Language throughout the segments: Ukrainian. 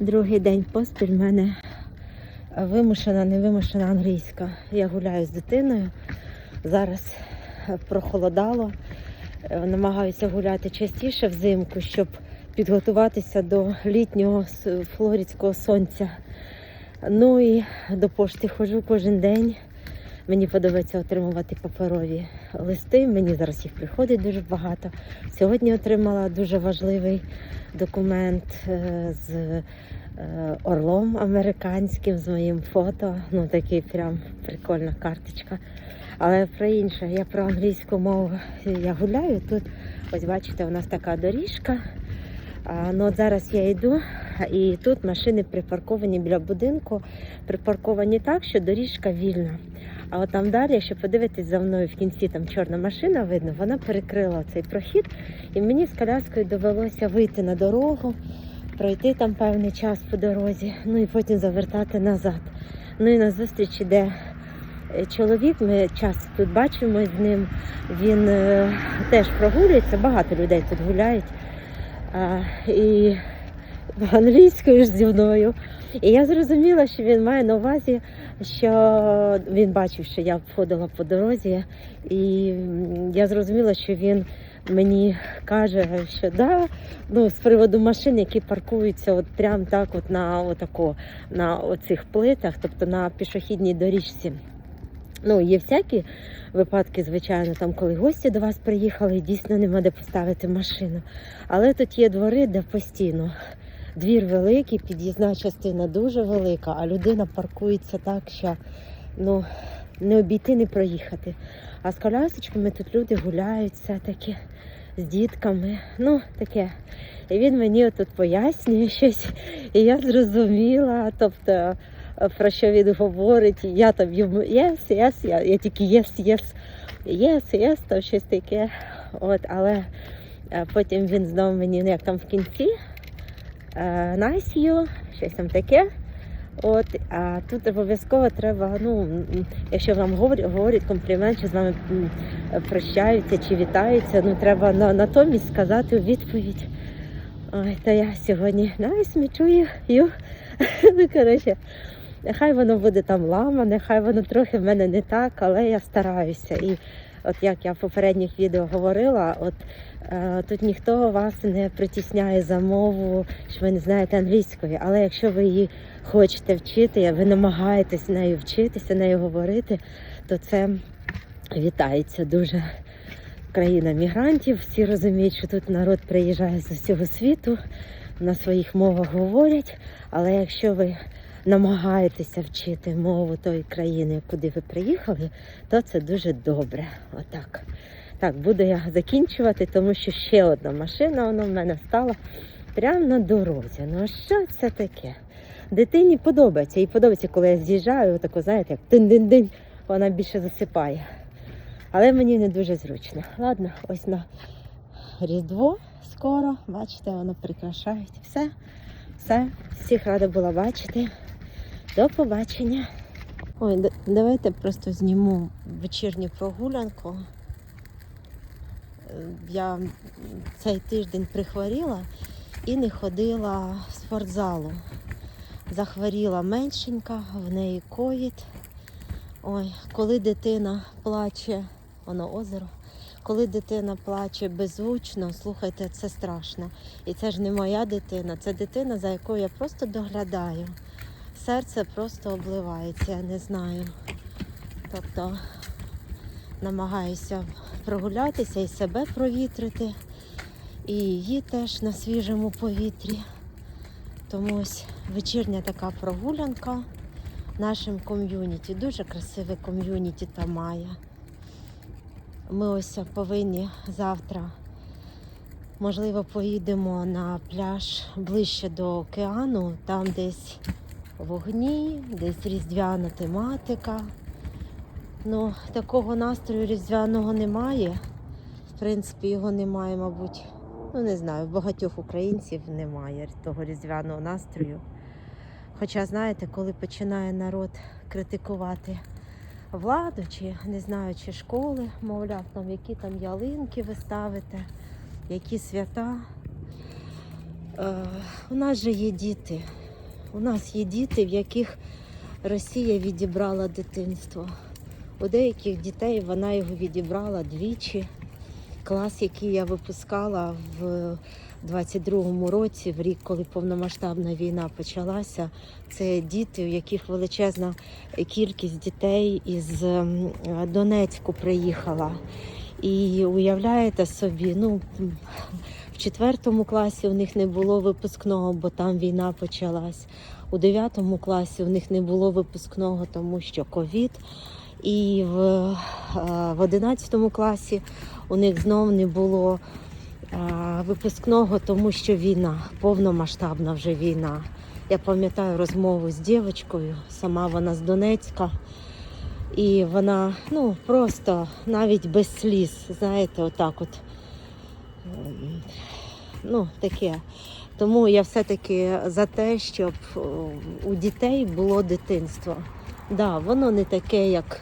Другий день поспіль в мене вимушена, невимушена англійська. Я гуляю з дитиною. Зараз прохолодало. Намагаюся гуляти частіше взимку, щоб підготуватися до літнього флоридського сонця. Ну і до пошти ходжу кожен день. Мені подобається отримувати паперові листи. Мені зараз їх приходить дуже багато. Сьогодні отримала дуже важливий документ е, з е, орлом американським, з моїм фото. Ну такий прям прикольна карточка. Але про інше, я про англійську мову я гуляю. Тут, ось бачите, у нас така доріжка. Ну от зараз я йду, і тут машини припарковані біля будинку, припарковані так, що доріжка вільна. А от там далі, якщо подивитись за мною в кінці, там чорна машина видно, вона перекрила цей прохід, і мені з коляскою довелося вийти на дорогу, пройти там певний час по дорозі, ну і потім завертати назад. Ну і на зустріч іде е, чоловік, ми часто тут бачимо з ним. Він е, теж прогулюється, багато людей тут гуляють. А, і англійською ж зі мною. І я зрозуміла, що він має на увазі, що він бачив, що я входила по дорозі, і я зрозуміла, що він мені каже, що да, ну, з приводу машин, які паркуються от прям так, от на отако, на оцих плитах, тобто на пішохідній доріжці. Ну, є всякі випадки, звичайно, там, коли гості до вас приїхали, дійсно нема де поставити машину. Але тут є двори, де постійно двір великий, під'їзна частина дуже велика, а людина паркується так, що ну, не обійти, не проїхати. А з колясочками тут люди гуляють все-таки з дітками. Ну, таке. І він мені тут пояснює щось, і я зрозуміла. Тобто, про що він говорить, я там йому yes, yes, я, я тільки yes, yes, yes, yes, там щось таке. От, але потім він знову мені, ну як там в кінці, nice you, щось там таке. От, а тут обов'язково треба, ну, якщо вам говорять, говорять комплімент, чи з вами прощаються чи вітаються, ну треба на, натомість сказати у відповідь. Ой, та я сьогодні nice you, you. ну, коротше, нехай воно буде там лама, нехай воно трохи в мене не так, але я стараюся. І от як я в попередніх відео говорила, от е, тут ніхто вас не притісняє за мову, що ви не знаєте англійської, але якщо ви її хочете вчити, ви намагаєтесь нею вчитися, нею говорити, то це вітається дуже. Країна мігрантів, всі розуміють, що тут народ приїжджає з усього світу, на своїх мовах говорять. Але якщо ви намагаєтеся вчити мову тої країни, куди ви приїхали, то це дуже добре. Отак. Так, буду я закінчувати, тому що ще одна машина вона в мене стала прямо на дорозі. Ну а що це таке? Дитині подобається. Їй подобається, коли я з'їжджаю, тако, знаєте, як тин-дин-дин, вона більше засипає. Але мені не дуже зручно. Ладно, ось на Різдво скоро. Бачите, воно прикрашають. Все, все. Всіх рада була бачити. До побачення. Ой, давайте просто зніму вечірню прогулянку. Е, Я цей тиждень прихворіла і не ходила в спортзалу. Захворіла меншенька, в неї ковід. Ой, коли дитина плаче, воно озеро. Коли дитина плаче беззвучно, слухайте, це страшно. І це ж не моя дитина, це дитина, за якою я просто доглядаю. Серце просто обливається, я не знаю. Тобто намагаюся прогулятися і себе провітрити, і її теж на свіжому повітрі. Тому ось вечірня така прогулянка нашим ком'юніті. Дуже красиве ком'юніті там має. Ми ось повинні завтра, можливо, поїдемо на пляж ближче до океану, там десь вогні, десь різдвяна тематика. Ну, такого настрою різдвяного немає. В принципі, його немає, мабуть. Ну, не знаю, в багатьох українців немає того різдвяного настрою. Хоча, знаєте, коли починає народ критикувати владу, чи не знаю, чи школи, мовляв, там які там ялинки ви ставите, які свята. Е, у нас же є діти, У нас є діти, в яких Росія відібрала дитинство. У деяких дітей вона його відібрала двічі. Клас, який я випускала в 22-му році, в рік, коли повномасштабна війна почалася, це діти, у яких величезна кількість дітей із ем, Донецьку приїхала. І уявляєте собі, ну в четвертому класі у них не було випускного, бо там війна почалась. У дев'ятому класі у них не було випускного, тому що ковід. І в, е, в 11 класі у них знов не було е, випускного, тому що війна, повномасштабна вже війна. Я пам'ятаю розмову з дівчинкою, сама вона з Донецька. І вона ну, просто навіть без сліз, знаєте, отак от. Ну, таке. Тому я все-таки за те, щоб у дітей було дитинство. Да, воно не таке, як,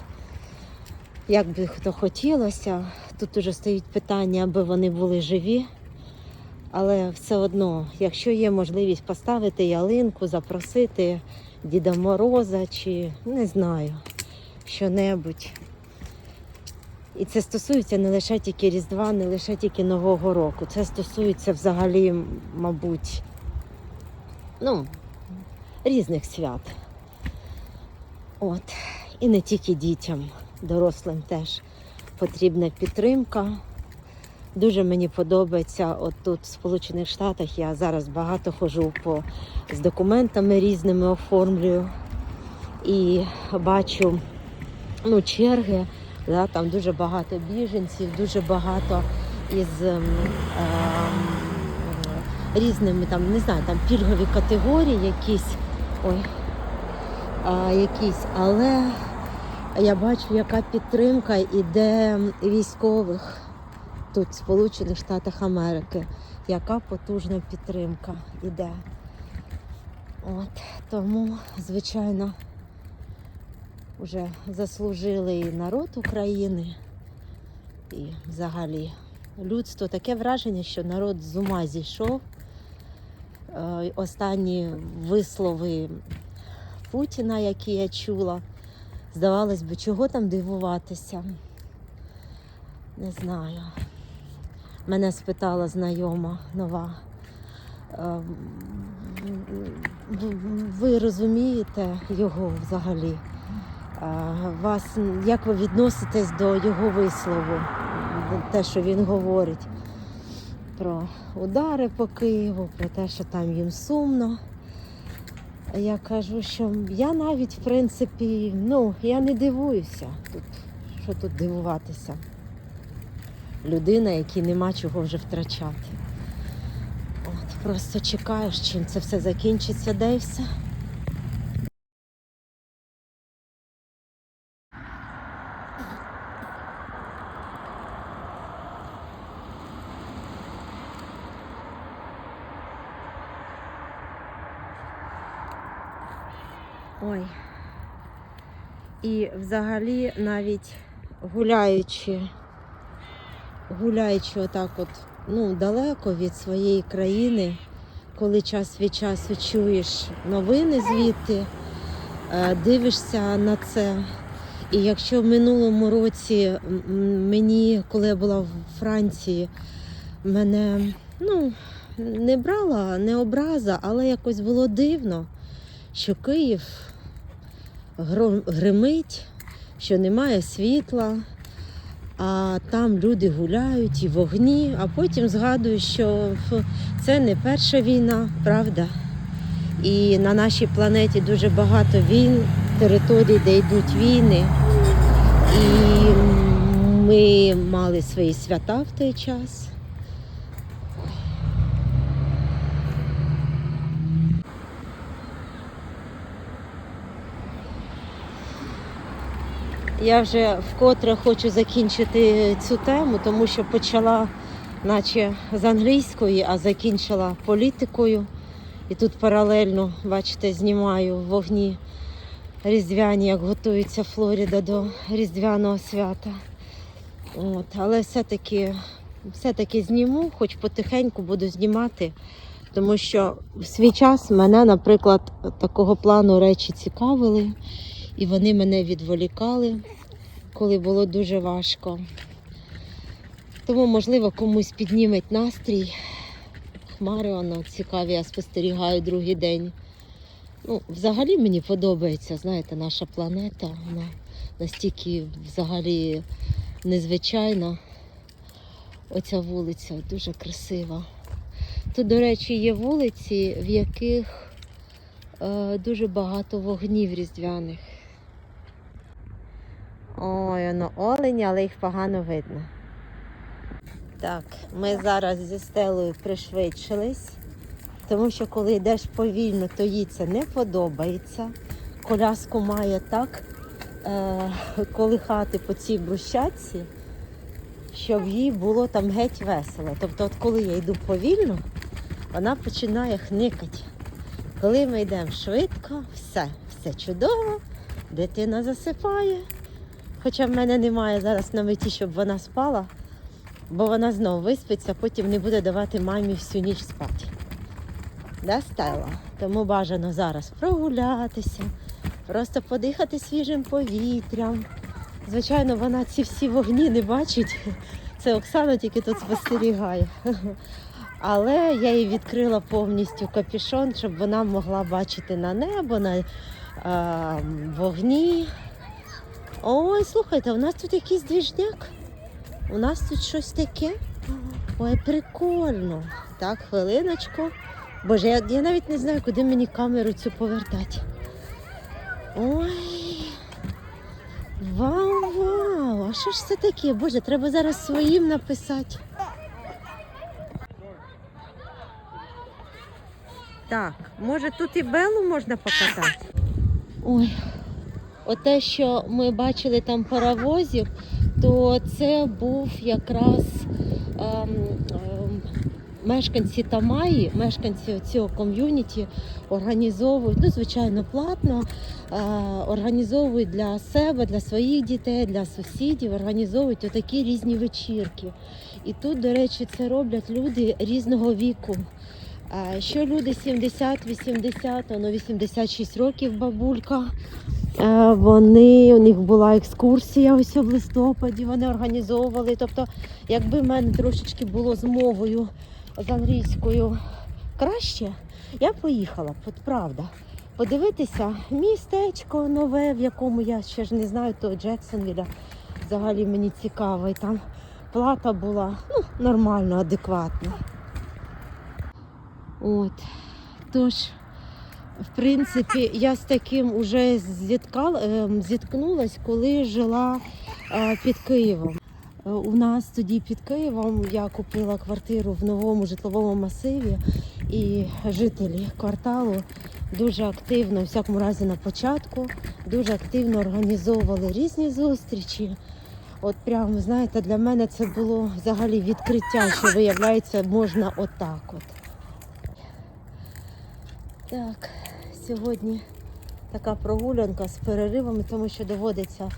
як би хто хотілося. Тут уже стоїть питання, аби вони були живі. Але все одно, якщо є можливість поставити ялинку, запросити Діда Мороза чи не знаю, що-небудь. І це стосується не лише тільки Різдва, не лише тільки Нового року. Це стосується взагалі, мабуть, ну, різних свят. От. І не тільки дітям, дорослим теж потрібна підтримка. Дуже мені подобається, от тут в Сполучених Штатах я зараз багато ходжу по, з документами різними оформлюю і бачу ну, черги, да, там дуже багато біженців, дуже багато із ем, ем, різними там, не знаю, там пільгові категорії якісь. Ой, а, якісь, але я бачу, яка підтримка іде військових тут, в Сполучених Штатах Америки. Яка потужна підтримка іде. От, тому, звичайно, вже заслужили і народ України, і взагалі людство. Таке враження, що народ з ума зійшов. Е, Останні вислови Путіна, які я чула. Здавалось би, чого там дивуватися? Не знаю. Мене спитала знайома нова. е, Ви розумієте його взагалі? Вас, як ви відноситесь до його вислову? Те, що він говорить про удари по Києву, про те, що там їм сумно. Я кажу, що я навіть, в принципі, ну, я не дивуюся тут, що тут дивуватися. Людина, якій нема чого вже втрачати. От, просто чекаєш, чим це все закінчиться, де і все. Ой. І взагалі навіть гуляючи, гуляючи отак от, ну, далеко від своєї країни, коли час від часу чуєш новини звідти, е, дивишся на це. І якщо в минулому році мені, коли я була в Франції, мене ну, не брала, не образа, але якось було дивно, що Київ гримить, що немає світла, а там люди гуляють і вогні, а потім згадую, що це не перша війна, правда. І на нашій планеті дуже багато війн, територій, де йдуть війни. І ми мали свої свята в той час. Я вже вкотре хочу закінчити цю тему, тому що почала наче з англійської, а закінчила політикою. І тут паралельно, бачите, знімаю вогні різдвяні, як готується Флоріда до різдвяного свята. От, але все-таки все-таки зніму, хоч потихеньку буду знімати, Тому що в свій час мене, наприклад, такого плану речі цікавили, і вони мене відволікали, коли було дуже важко. Тому, можливо, комусь підніметь настрій. Хмари воно цікаві, я спостерігаю другий день. Ну, взагалі мені подобається, знаєте, наша планета. Вона настільки взагалі незвичайна. Оця вулиця дуже красива. Тут, до речі, є вулиці, в яких е, дуже багато вогнів різдвяних. Ой, воно олені, але їх погано видно. Так, ми зараз зі стелою пришвидшились, тому що коли йдеш повільно, то їй це не подобається. Коляску має так е, колихати по цій брусчатці, щоб їй було там геть весело. Тобто, от коли я йду повільно, вона починає хникати. Коли ми йдемо швидко, все, все чудово, дитина засипає. Хоча в мене немає зараз на меті, щоб вона спала, бо вона знову виспиться, потім не буде давати мамі всю ніч спати. Да, Стелла? Тому бажано зараз прогулятися, просто подихати свіжим повітрям. Звичайно, вона ці всі вогні не бачить. Це Оксана тільки тут спостерігає. Але я їй відкрила повністю капюшон, щоб вона могла бачити на небо, на е, вогні. Ой, слухайте, у нас тут якийсь двіжняк. У нас тут щось таке. Ой, прикольно. Так, хвилиночку. Боже, я, я навіть не знаю, куди мені камеру цю повертати. Ой. Вау, вау! А що ж це таке? Боже, треба зараз своїм написати. Так, може тут і Белу можна показати? Ой, оте, що ми бачили там паровозів, то це був якраз ем, ем, мешканці Тамаї, мешканці цього ком'юніті організовують, ну, звичайно, платно, е, організовують для себе, для своїх дітей, для сусідів, організовують отакі різні вечірки. І тут, до речі, це роблять люди різного віку. А Що люди 70-80, ну 86 років бабулька. Е, Вони, у них була екскурсія ось в листопаді, вони організовували. Тобто, якби в мене трошечки було з мовою з англійською краще, я поїхала, б, от правда. Подивитися містечко нове, в якому я ще ж не знаю, то Джексонвіля взагалі мені цікаво. І там плата була ну, нормально, адекватна. От. Тож, в принципі, я з таким зіткал, ем, зіткнулась, коли жила е, під Києвом. Е, У нас тоді під Києвом я купила квартиру в новому житловому масиві, і жителі кварталу дуже активно, у всякому разі на початку, дуже активно організовували різні зустрічі. От прямо, знаєте, для мене це було взагалі відкриття, що виявляється, можна отак от. Так, сьогодні така прогулянка з переривами, тому що доводиться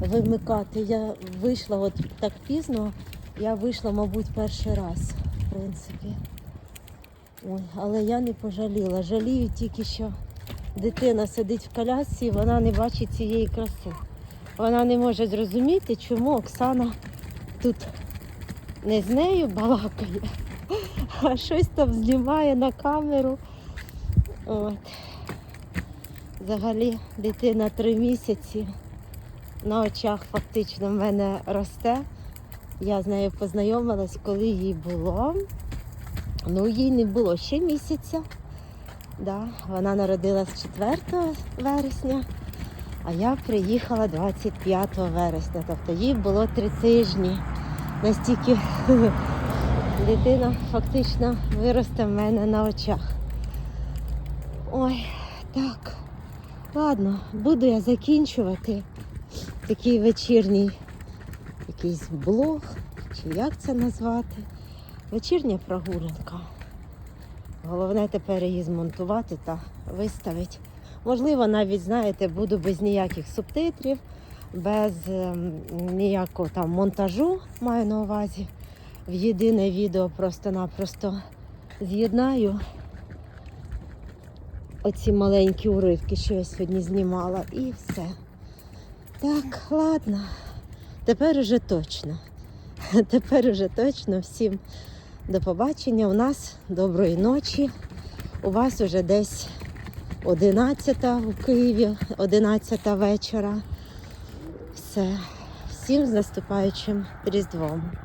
вимикати. Я вийшла от так пізно, я вийшла, мабуть, перший раз, в принципі. Ой, але я не пожаліла. Жалію тільки, що дитина сидить в колясці і вона не бачить цієї краси. Вона не може зрозуміти, чому Оксана тут не з нею балакає, а щось там знімає на камеру. От. Взагалі дитина три місяці на очах фактично в мене росте. Я з нею познайомилась, коли їй було. Ну, їй не було ще місяця. Да, вона народилась 4 вересня, а я приїхала 25 вересня. Тобто їй було три тижні. Настільки дитина фактично виросте в мене на очах. Ой, так. Ладно, буду я закінчувати такий вечірній якийсь блог, чи як це назвати. Вечірня прогулянка. Головне тепер її змонтувати та виставити. Можливо, навіть, знаєте, буду без ніяких субтитрів, без ем, ніякого там монтажу, маю на увазі. В єдине відео просто-напросто з'єднаю оці маленькі уривки, що я сьогодні знімала, і все. Так, ладно. Тепер уже точно. Тепер уже точно всім до побачення. У нас доброї ночі. У вас уже десь 11 у Києві, 11 вечора. Все. Всім з наступаючим Різдвом.